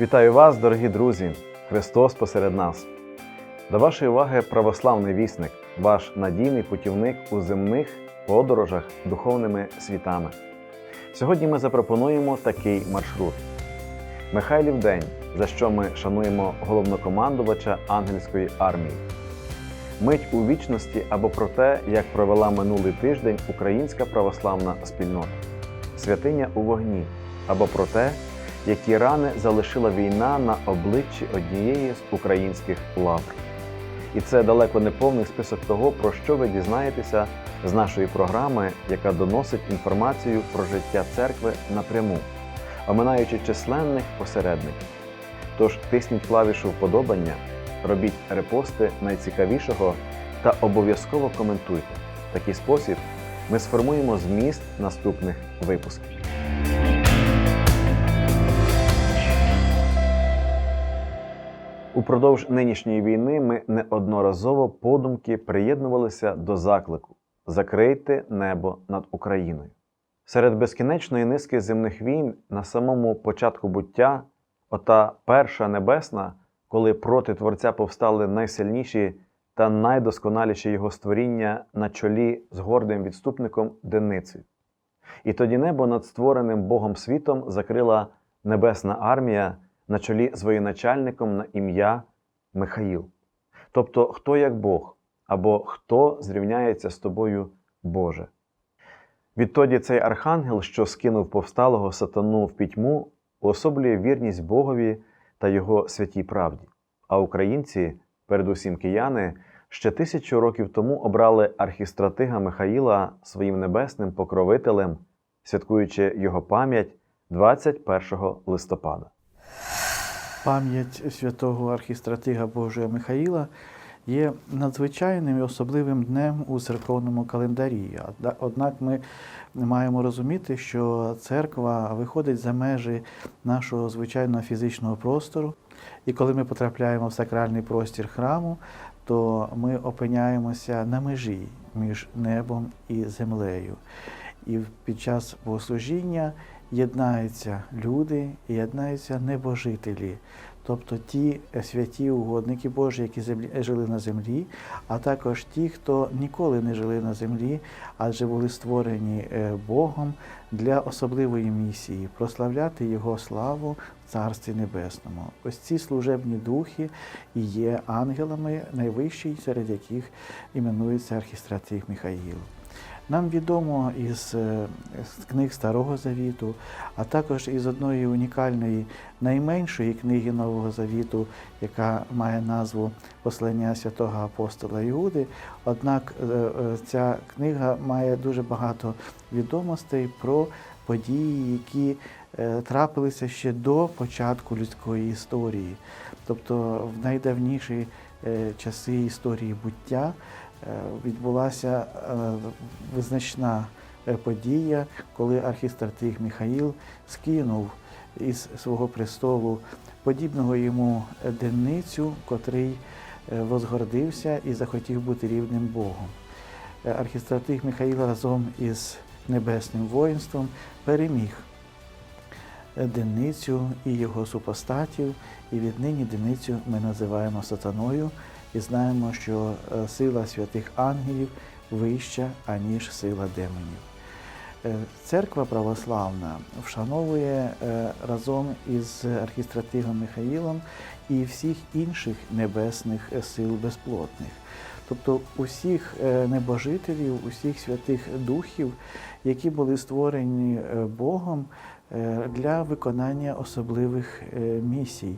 Вітаю вас, дорогі друзі! Христос посеред нас. До вашої уваги православний вісник, ваш надійний путівник у земних подорожах духовними світами. Сьогодні ми запропонуємо такий маршрут: Михайлів день, за що ми шануємо головнокомандувача ангельської армії. Мить у вічності або про те, як провела минулий тиждень українська православна спільнота, святиня у вогні, або про те, які рани залишила війна на обличчі однієї з українських лавр. І це далеко не повний список того, про що ви дізнаєтеся з нашої програми, яка доносить інформацію про життя церкви напряму, оминаючи численних посередників. Тож тисніть клавішу вподобання, робіть репости найцікавішого та обов'язково коментуйте. В такий спосіб ми сформуємо зміст наступних випусків. Упродовж нинішньої війни ми неодноразово подумки приєднувалися до заклику Закрийте небо над Україною. Серед безкінечної низки земних війн на самому початку буття, ота перша небесна, коли проти Творця повстали найсильніші та найдосконаліші його створіння на чолі з гордим відступником Деницею. І тоді небо над створеним Богом світом закрила небесна армія на чолі з воєначальником на ім'я Михаїл. Тобто, хто як Бог, або хто зрівняється з тобою, Боже. Відтоді цей архангел, що скинув повсталого сатану в пітьму, уособлює вірність Богові та його святій правді. А українці, передусім кияни, ще тисячу років тому обрали архістратига Михаїла своїм небесним покровителем, святкуючи його пам'ять 21 листопада. Пам'ять святого архістратига Божого Михаїла є надзвичайним і особливим днем у церковному календарі. Однак ми маємо розуміти, що церква виходить за межі нашого звичайного фізичного простору. І коли ми потрапляємо в сакральний простір храму, то ми опиняємося на межі між небом і землею. І під час богослужіння єднаються люди, єднаються небожителі, тобто ті святі угодники Божі, які землі, жили на землі, а також ті, хто ніколи не жили на землі, адже були створені е, Богом для особливої місії прославляти Його славу в Царстві Небесному. Ось ці служебні духи і є ангелами, найвищий, серед яких іменується архістратиг Михаїл. Нам відомо із, е, книг Старого Завіту, а також із одної унікальної найменшої книги Нового Завіту, яка має назву Послання святого апостола Іуди. Однак е, е, ця книга має дуже багато відомостей про події, які трапилися ще до початку людської історії. Тобто в найдавніші часи історії буття відбулася е, визначна е, подія, коли архістратиг Михаїл скинув із свого престолу подібного йому денницю, котрий е, возгордився і захотів бути рівним Богом. Е, Архістратиг Михаїл разом із небесним воїнством переміг Деницю і його супостатів, і віднині Деницю ми називаємо сатаною і знаємо, що е, сила святих ангелів вища, аніж сила демонів. Е, Церква православна вшановує е, разом із архістратигом Михаїлом і всіх інших небесних сил безплотних. Тобто усіх небожителів, усіх святих духів, які були створені Богом для виконання особливих місій.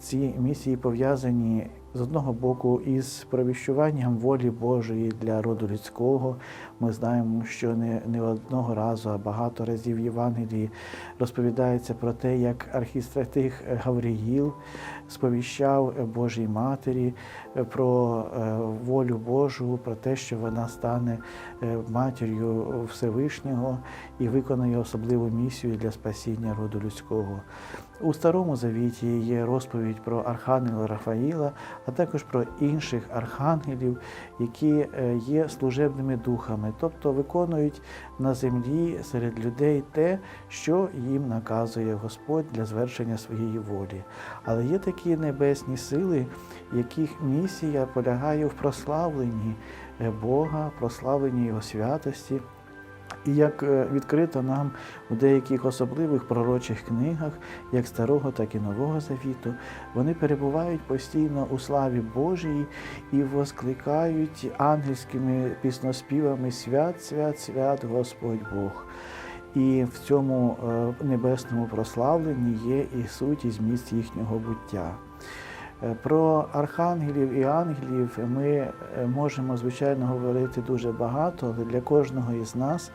Ці місії пов'язані з одного боку із провіщуванням волі Божої для роду людського. Ми знаємо, що не, не одного разу, а багато разів в Євангелії розповідається про те, як архістратиг Гавриїл сповіщав Божій Матері е, про е, волю Божу, про те, що вона стане е, матір'ю Всевишнього і виконує особливу місію для спасіння роду людського. У Старому Завіті є розповідь про Архангела Рафаїла, а також про інших архангелів, які є служебними духами, тобто виконують на землі серед людей те, що їм наказує Господь для звершення своєї волі. Але є такі небесні сили, яких місія полягає в прославленні е, Бога, прославленні Його святості. І як е, відкрито нам у деяких особливих пророчих книгах, як Старого, так і Нового Завіту, вони перебувають постійно у славі Божій і воскликають ангельськими пісноспівами Свят, свят, свят Господь Бог. І в цьому е, небесному прославленні є і суть, і зміст їхнього буття. Е, Про архангелів і ангелів ми е, можемо, звичайно, говорити дуже багато, але для кожного із нас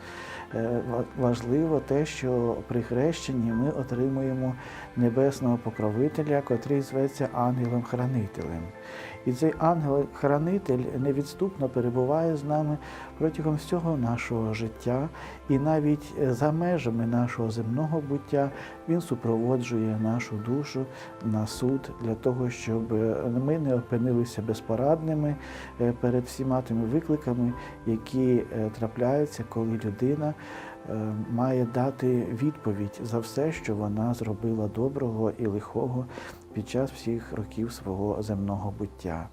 е, важливо те, що при хрещенні ми отримуємо небесного покровителя, котрий зветься ангелом-хранителем. І цей ангел-хранитель невідступно перебуває з нами протягом всього нашого життя, і навіть за межами нашого земного буття він супроводжує нашу душу на суд для того, щоб е, ми не опинилися безпорадними е, перед всіма тими викликами, які е, трапляються, коли людина е, має дати відповідь за все, що вона зробила доброго і лихого під час всіх років свого земного буття.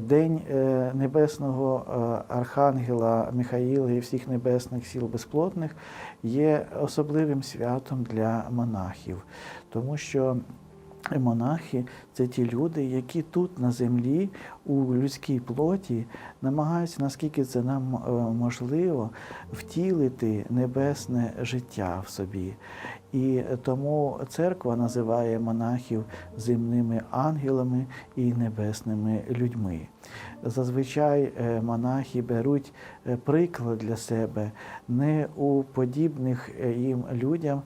День небесного архангела Михаїла і всіх небесних сіл безплотних є особливим святом для монахів, тому що монахи це ті люди, які тут на землі у людській плоті намагаються, наскільки це нам е, можливо, втілити небесне життя в собі. І тому церква називає монахів земними ангелами і небесними людьми. Зазвичай е, монахи беруть е, приклад для себе не у подібних е, їм людям,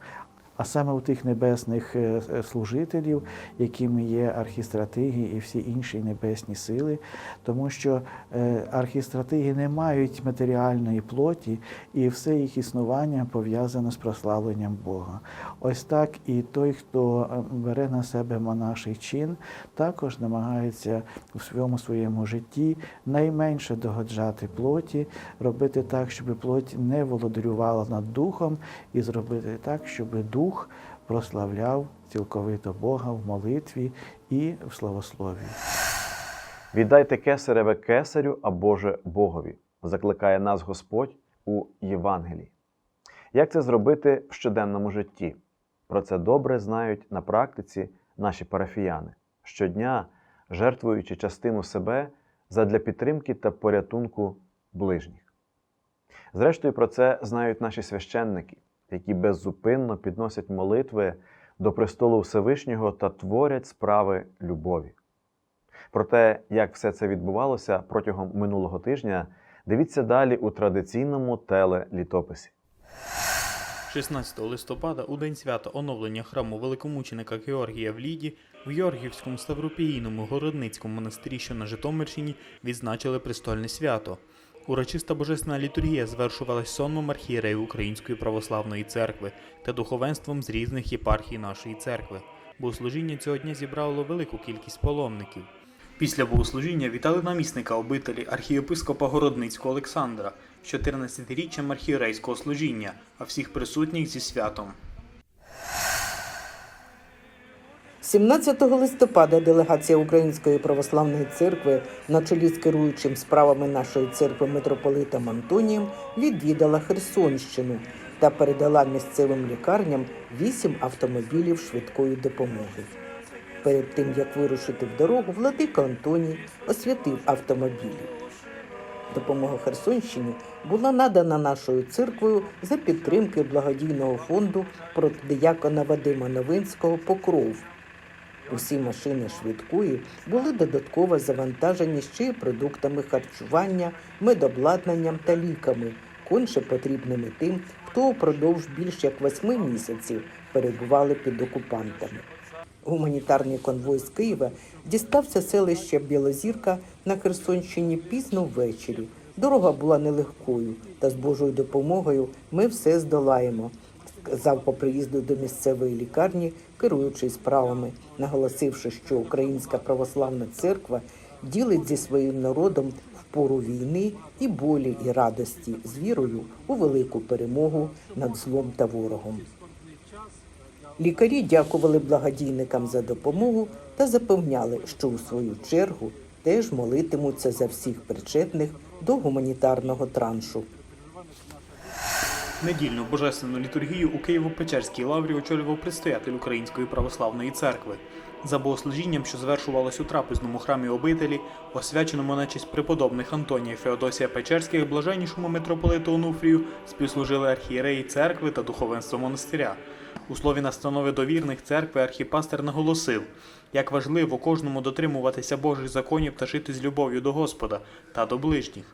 а саме у тих небесних е, е, служителів, якими є архістратиги і всі інші небесні сили, тому що е, архістратиги не мають матеріальної плоті, і все їх існування пов'язано з прославленням Бога. Ось так і той, хто бере на себе монаший чин, також намагається у своєму своєму житті найменше догоджати плоті, робити так, щоб плоть не володарювала над духом, і зробити так, щоб дух прославляв цілковито Бога в молитві і в славослові. Віддайте кесареве кесарю, а Боже Богові, закликає нас Господь у Євангелії. Як це зробити в щоденному житті? Про це добре знають на практиці наші парафіяни, щодня жертвуючи частину себе задля підтримки та порятунку ближніх. Зрештою, про це знають наші священники, які беззупинно підносять молитви до престолу Всевишнього та творять справи любові. Про те, як все це відбувалося протягом минулого тижня, дивіться далі у традиційному телелітописі. 16 листопада, у день свята оновлення храму великомученика Георгія в Ліді, в Георгіївському Ставропігійному городницькому монастирі, що на Житомирщині, відзначили престольне свято. Урочиста божественна літургія звершувалась сонмом архієрею Української православної церкви та духовенством з різних єпархій нашої церкви. Богослужіння цього дня зібрало велику кількість паломників. Після богослужіння вітали намісника обителі архієпископа Городницького Олександра з 14-річчям архієрейського служіння, а всіх присутніх зі святом. 17 листопада делегація Української православної церкви на чолі з керуючим справами нашої церкви митрополитом Антонієм відвідала Херсонщину та передала місцевим лікарням вісім автомобілів швидкої допомоги. Перед тим як вирушити в дорогу, владика Антоній освятив автомобілі. Допомога Херсонщині була надана нашою церквою за підтримки благодійного фонду протидіякона Вадима Новинського Покров. Усі машини швидкої були додатково завантажені ще й продуктами харчування, медобладнанням та ліками, конче потрібними тим, хто упродовж більш як восьми місяців перебували під окупантами. Гуманітарний конвой з Києва дістався селища Білозірка на Херсонщині пізно ввечері. Дорога була нелегкою, та з Божою допомогою ми все здолаємо. сказав по приїзду до місцевої лікарні, керуючий справами, наголосивши, що Українська православна церква ділить зі своїм народом в пору війни і болі, і радості з вірою у велику перемогу над злом та ворогом. Лікарі дякували благодійникам за допомогу та запевняли, що у свою чергу теж молитимуться за всіх причетних до гуманітарного траншу. Недільну божественну літургію у Києво-Печерській лаврі очолював предстоятель Української православної церкви. За богослужінням, що звершувалось у трапезному храмі обителі, освяченому на честь преподобних Антонія Феодосія Печерських, блаженнішому митрополиту Онуфрію, співслужили архієреї церкви та духовенство монастиря. У слові настанови довірних церкви архіпастер наголосив, як важливо кожному дотримуватися Божих законів та жити з любов'ю до Господа та до ближніх.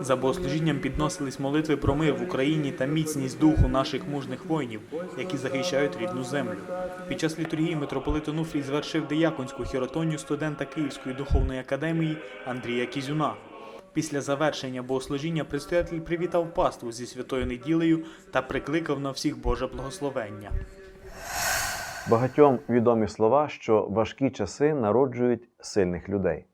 За богослужінням підносились молитви про мир в Україні та міцність духу наших мужних воїнів, які захищають рідну землю. Під час літургії митрополит Онуфрій звершив дияконську хіротонію студента Київської духовної академії Андрія Кізюна. Після завершення богослужіння предстоятель привітав паству зі святою неділею та прикликав на всіх Боже благословення. Багатьом відомі слова, що важкі часи народжують сильних людей.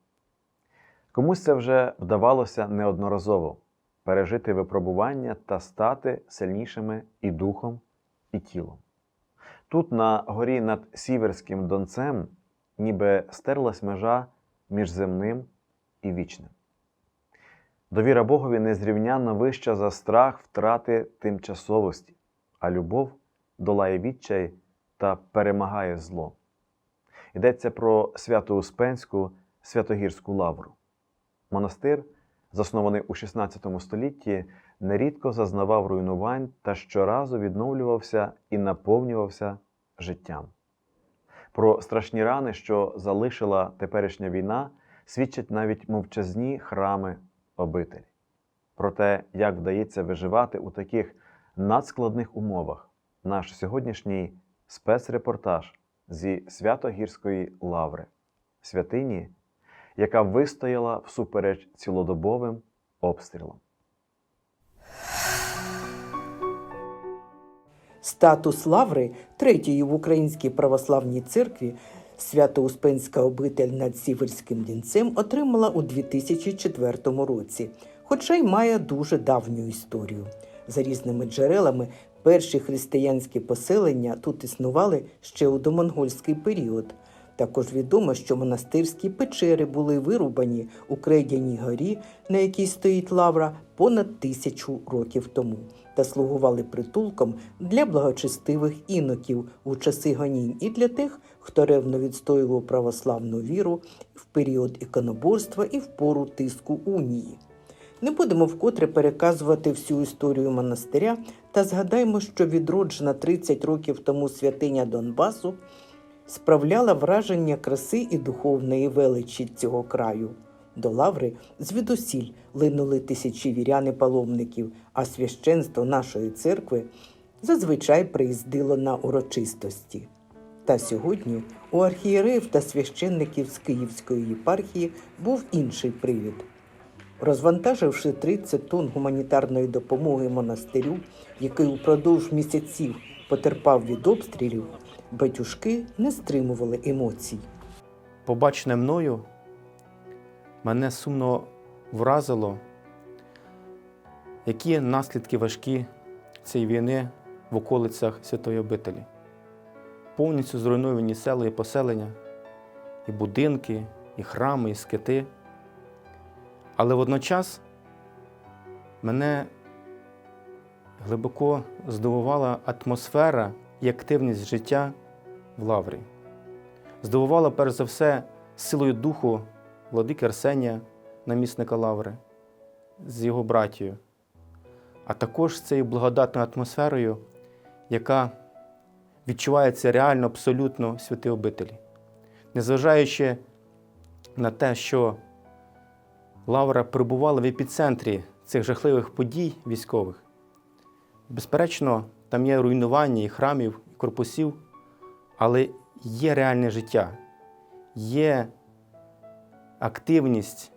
Комусь це вже вдавалося неодноразово пережити випробування та стати сильнішими і духом, і тілом. Тут, на горі над Сіверським Донцем, ніби стерлась межа між земним і вічним. Довіра Богові незрівнянно вища за страх втрати тимчасовості, а любов долає відчай та перемагає зло. Йдеться про Свято-Успенську Святогірську лавру. Монастир, заснований у XVI столітті, нерідко зазнавав руйнувань та щоразу відновлювався і наповнювався життям. Про страшні рани, що залишила теперішня війна, свідчать навіть мовчазні храми обителі. Про те, як вдається виживати у таких надскладних умовах, наш сьогоднішній спецрепортаж зі Святогірської лаври, святині, яка вистояла всупереч цілодобовим обстрілам. Статус лаври третьої в Українській православній церкві Свято-Успенська обитель над Сіверським Дінцем отримала у 2004 році, хоча й має дуже давню історію. За різними джерелами, перші християнські поселення тут існували ще у домонгольський період. Також відомо, що монастирські печери були вирубані у Крейдяній горі, на якій стоїть лавра, понад тисячу років тому, та слугували притулком для благочестивих іноків у часи гонінь і для тих, хто ревно відстоював православну віру в період іконоборства і в пору тиску унії. Не будемо вкотре переказувати всю історію монастиря та згадаймо, що відроджена 30 років тому святиня Донбасу справляла враження краси і духовної величі цього краю. До лаври звідусіль линули тисячі вірян і паломників, а священство нашої церкви зазвичай приїздило на урочистості. Та сьогодні у архієреїв та священників з Київської єпархії був інший привід. Розвантаживши 30 тонн гуманітарної допомоги монастирю, який упродовж місяців потерпав від обстрілів, батюшки не стримували емоцій. побачене мною мене сумно вразило, які наслідки важкі цієї війни в околицях Святої обителі. Повністю зруйновані села і поселення, і будинки, і храми, і скити. Але водночас мене глибоко здивувала атмосфера і активність життя в Лаврі здивувала перш за все силою духу владики Арсенія, намісника Лаври, з його братією, а також цією благодатною атмосферою, яка відчувається реально абсолютно в святій обителі. Незважаючи на те, що Лавра перебувала в епіцентрі цих жахливих подій військових, безперечно, там є руйнування і храмів, і корпусів, але є реальне життя, є активність,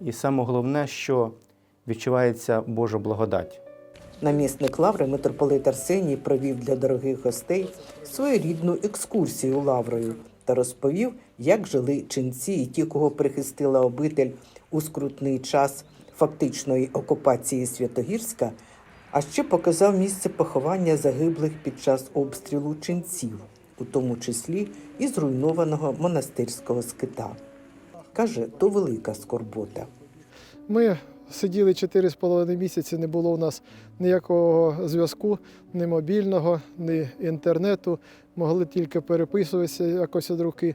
і саме головне, що відчувається Божа благодать. Намісник лаври митрополит Арсеній провів для дорогих гостей своєрідну екскурсію лаврою та розповів, як жили ченці і ті, кого прихистила обитель у скрутний час фактичної окупації Святогірська, а ще показав місце поховання загиблих під час обстрілу ченців, у тому числі і зруйнованого монастирського скита. Каже, то велика скорбота. Ми сиділи 4,5 місяці, не було у нас ніякого зв'язку, ні мобільного, ні інтернету. Могли тільки переписуватися якось від руки,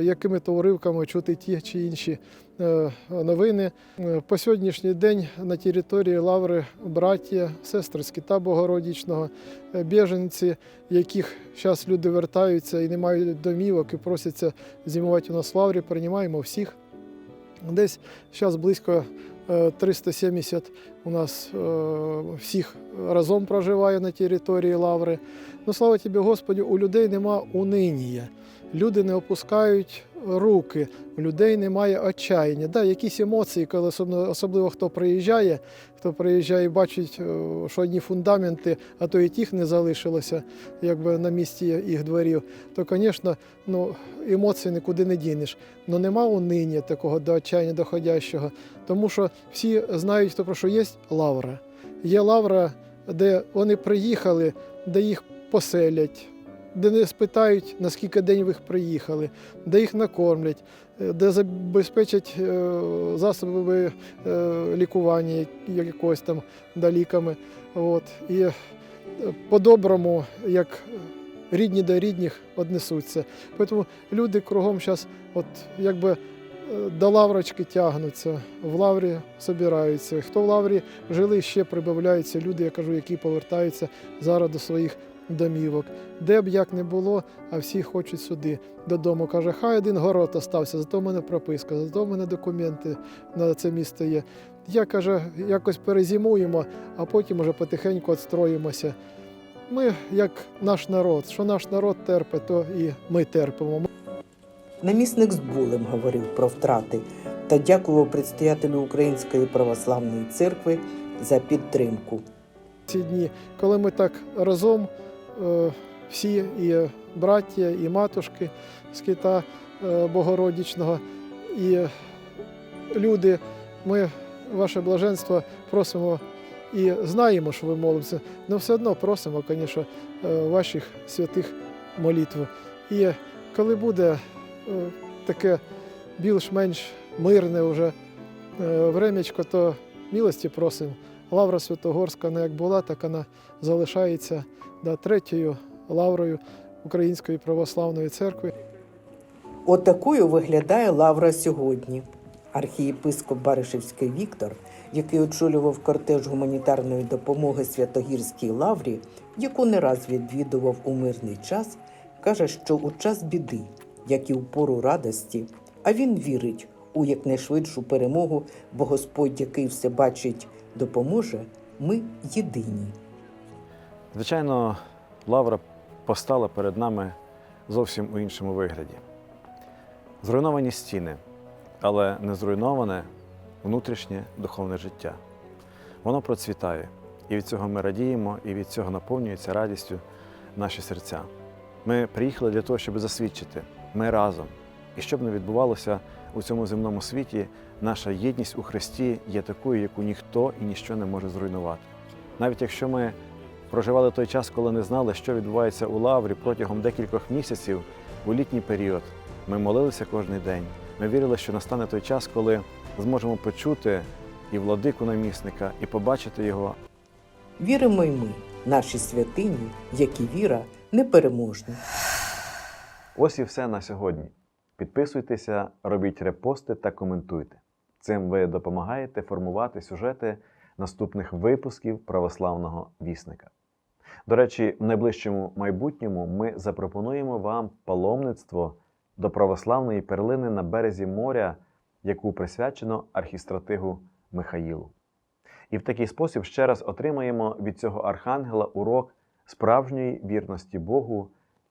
якими то уривками чути ті чи інші е, новини. Е, По сьогоднішній день на території Лаври браття, сестри з Кита Богородічного, е, біженці, яких зараз люди вертаються і не мають домівок і просяться зимувати у нас в Лаврі, приймаємо всіх. Десь зараз близько 370 у нас е, всіх разом проживає на території Лаври. Ну, слава тобі, Господі, у людей нема унинія. Люди не опускають руки, у людей немає отчаяння. Да, якісь емоції, коли особливо, особливо хто приїжджає, хто приїжджає і бачить, е, що одні фундаменти, а то і тих не залишилося, якби на місці їх дворів, то, звісно, ну, емоцій нікуди не дінеш. Ну нема унині такого до отчаяння доходящого, тому що всі знають, про що є лавра. Є лавра, де вони приїхали, де їх поселять, де не спитають, наскільки день ви їх приїхали, де їх накормлять, е, де забезпечать е, засоби е, лікування якогось там да. От. І по-доброму, як рідні до рідних однесуться. Тому люди кругом зараз, от якби до лаврочки тягнуться, в лаврі собираються. Хто в лаврі жили, ще прибавляються люди, я кажу, які повертаються зараз до своїх домівок. Де б як не було, а всі хочуть сюди додому. Каже, хай один город остався, зато в мене прописка, зато в мене документи на це місто є. Я каже, якось перезимуємо, а потім уже потихеньку відстроїмося. Ми як наш народ, що наш народ терпить, то і ми терпимо. Намісник з болем говорив про втрати та дякував предстоятелю Української православної церкви за підтримку. ці дні, коли ми так разом, всі і браття, і матушки з кита е, Богородічного, і люди, ми, ваше блаженство, просимо і знаємо, що ви молитеся, але все одно просимо, звісно, е, ваших святих молитв. І коли буде е, таке більш-менш мирне вже е, времечко, то милості просимо. Лавра Святогорська не як була, так вона залишається да, третьою лаврою Української православної церкви. Отакою виглядає лавра сьогодні. Архієпископ Баришевський Віктор, який очолював кортеж гуманітарної допомоги Святогірській лаврі, яку не раз відвідував у мирний час, каже, що у час біди, як і у пору радості, а він вірить у якнайшвидшу перемогу, бо Господь, який все бачить, допоможе, ми єдині. Звичайно, лавра постала перед нами зовсім у іншому вигляді. Зруйновані стіни, але не зруйноване внутрішнє духовне життя. Воно процвітає, і від цього ми радіємо, і від цього наповнюються радістю наші серця. Ми приїхали для того, щоб засвідчити, ми разом. І що б не відбувалося у цьому земному світі, наша єдність у Христі є такою, яку ніхто і ніщо не може зруйнувати. Навіть якщо ми проживали той час, коли не знали, що відбувається у лаврі протягом декількох місяців у літній період. Ми молилися кожен день. Ми вірили, що настане той час, коли зможемо почути і владику намісника, і побачити його. Віримо й ми, наші святині, як і віра, непереможні. Ось і все на сьогодні. Підписуйтеся, робіть репости та коментуйте. Цим ви допомагаєте формувати сюжети наступних випусків православного вісника. До речі, в найближчому майбутньому ми запропонуємо вам паломництво до православної перлини на березі моря, яку присвячено архістратигу Михаїлу. І в такий спосіб ще раз отримаємо від цього архангела урок справжньої вірності Богу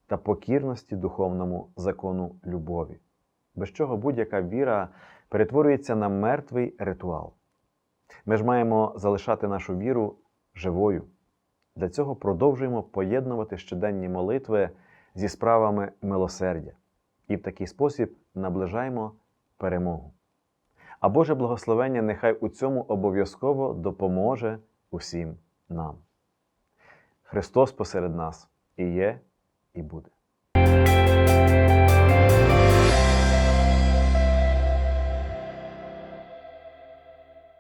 та покірності духовному закону любові, без чого будь-яка віра перетворюється на мертвий ритуал. Ми ж маємо залишати нашу віру живою. Для цього продовжуємо поєднувати щоденні молитви зі справами милосердя і в такий спосіб наближаємо перемогу. А Боже благословення нехай у цьому обов'язково допоможе усім нам. Христос посеред нас і є, і буде.